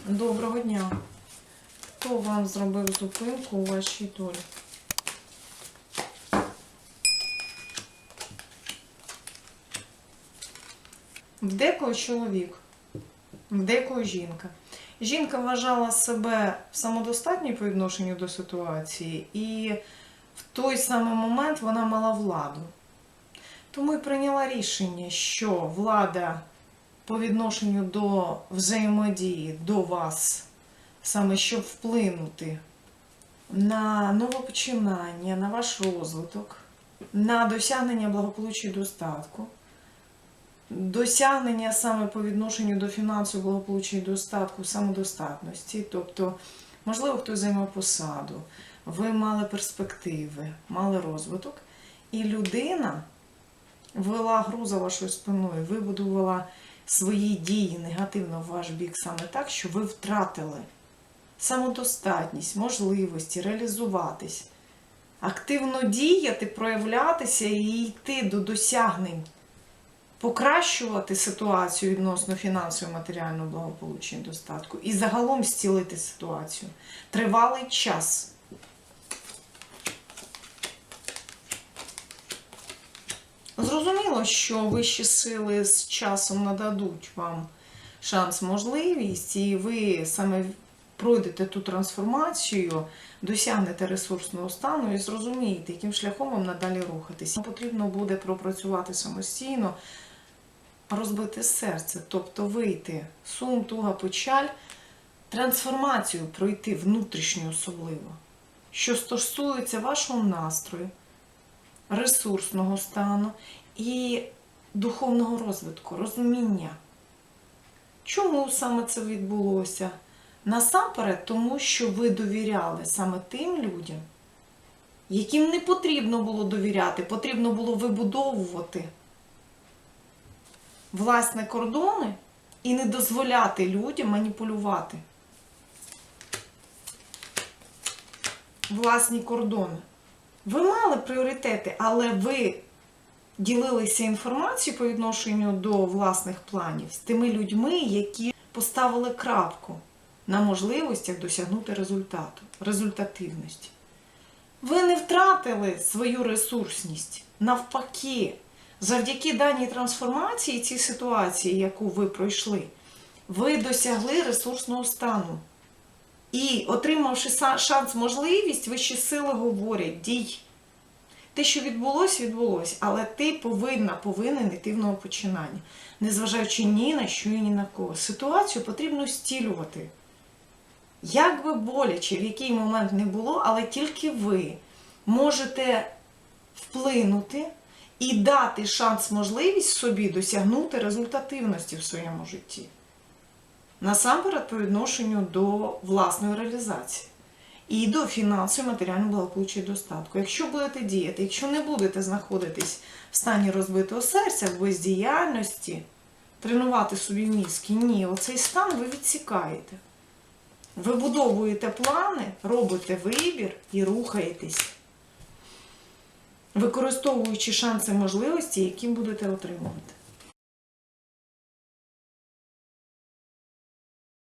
Доброго дня. Хто вам зробив зупинку у вашій долі? В декого чоловік, в декого жінка. Жінка вважала себе самодостатньою по відношенню до ситуації, і в той самий момент вона мала владу. Тому і прийняла рішення, що влада по відношенню до взаємодії до вас, саме щоб вплинути на новопочинання, на ваш розвиток, на досягнення благополуччя і достатку, досягнення саме по відношенню до фінансового благополуччя і достатку, самодостатності. Тобто, можливо, хтось займав посаду, ви мали перспективи, мали розвиток, і людина вела гру за вашою спиною, вибудувала свої дії негативно в ваш бік саме так, що ви втратили самодостатність, можливості реалізуватись, активно діяти, проявлятися і йти до досягнень, покращувати ситуацію відносно фінансового матеріального благополуччя і достатку і загалом зцілити ситуацію. Тривалий час. Зрозуміло, що вищі сили з часом нададуть вам шанс, можливість, і ви саме пройдете ту трансформацію, досягнете ресурсного стану і зрозумієте, яким шляхом вам надалі рухатись. Вам потрібно буде пропрацювати самостійно, розбити серце, тобто вийти сум, туга, печаль, трансформацію пройти внутрішню особливо, що стосується вашого настрою ресурсного стану і духовного розвитку, розуміння. Чому саме це відбулося? Насамперед, тому що ви довіряли саме тим людям, яким не потрібно було довіряти, потрібно було вибудовувати власне кордони і не дозволяти людям маніпулювати власні кордони. Ви мали пріоритети, але ви ділилися інформацією по відношенню до власних планів з тими людьми, які поставили крапку на можливостях досягнути результату, результативності. Ви не втратили свою ресурсність. Навпаки, завдяки даній трансформації, цій ситуації, яку ви пройшли, ви досягли ресурсного стану. І, отримавши шанс, можливість, вищі сили говорять, дій. Те, що відбулося, відбулося, але ти повинна, повинен йти в новопочинання, незважаючи ні на що і ні на кого. Ситуацію потрібно стілювати. Як би боляче, в який момент не було, але тільки ви можете вплинути і дати шанс, можливість собі досягнути результативності в своєму житті. Насамперед по відношенню до власної реалізації і до фінансової, матеріального благополуччя і достатку. Якщо будете діяти, якщо не будете знаходитись в стані розбитого серця, в бездіяльності, тренувати собі мізки, ні, оцей стан ви відсікаєте. Вибудовуєте плани, робите вибір і рухаєтесь, використовуючи шанси можливості, які будете отримувати.